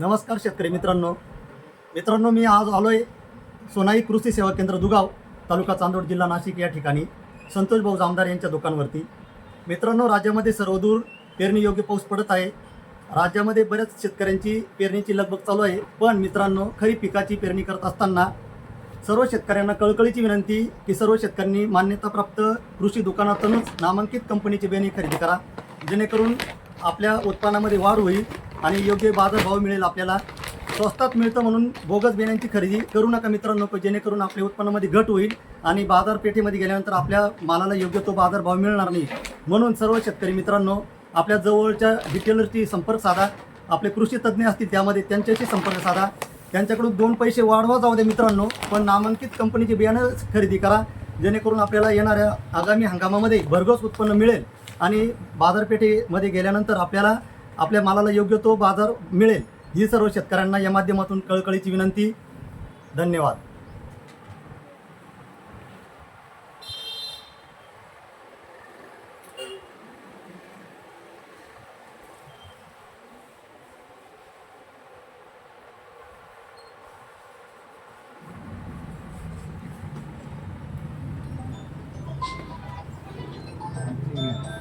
नमस्कार शेतकरी मित्रांनो. मित्रांनो मी आज आलो आहे सोनाई कृषी सेवा केंद्र दुगाव तालुका चांदोड जिल्हा नाशिक या ठिकाणी. संतोष भाऊ जामदार यांच्या दुकानवरती. मित्रांनो राज्यामध्ये सर्वदूर पेरणी योग्य पाऊस पडत आहे. राज्यामध्ये बऱ्याच शेतकऱ्यांची पेरणीची लगबग चालू आहे. पण मित्रांनो खरी पिकाची पेरणी करत असताना सर्व शेतकऱ्यांना कळकळीची विनंती की सर्व शेतकऱ्यांनी मान्यताप्राप्त कृषी दुकानातूनच नामांकित कंपनीची बियाणे खरेदी करा. जेणेकरून आपल्या उत्पन्नामध्ये वाढ होईल. आणि योग्य बाजारभाव मिळेल आपल्याला. स्वस्तात मिळतं म्हणून बोगस बियाण्यांची खरेदी करू नका मित्रांनो जेणेकरून आपल्या उत्पन्नामध्ये घट होईल आणि बाजारपेठेमध्ये गेल्यानंतर आपल्या मालाला योग्य तो बाजारभाव मिळणार नाही. म्हणून सर्व शेतकरी मित्रांनो आपल्या जवळच्या डिटेलरशी संपर्क साधा. आपले कृषी तज्ज्ञ असतील त्यामध्ये त्यांच्याशी संपर्क साधा. त्यांच्याकडून दोन पैसे वाढवा जाऊ दे मित्रांनो पण नामांकित कंपनीचे बियाणं खरेदी करा. जेणेकरून आपल्याला येणाऱ्या आगामी हंगामामध्ये भरघोस उत्पन्न मिळेल आणि बाजारपेठेमध्ये गेल्यानंतर आपल्याला आपल्या मालाला योग्य तो बाजार मिळेल ही सर्व शेतकऱ्यांना या माध्यमातून कळकळीची विनंती धन्यवाद Yeah.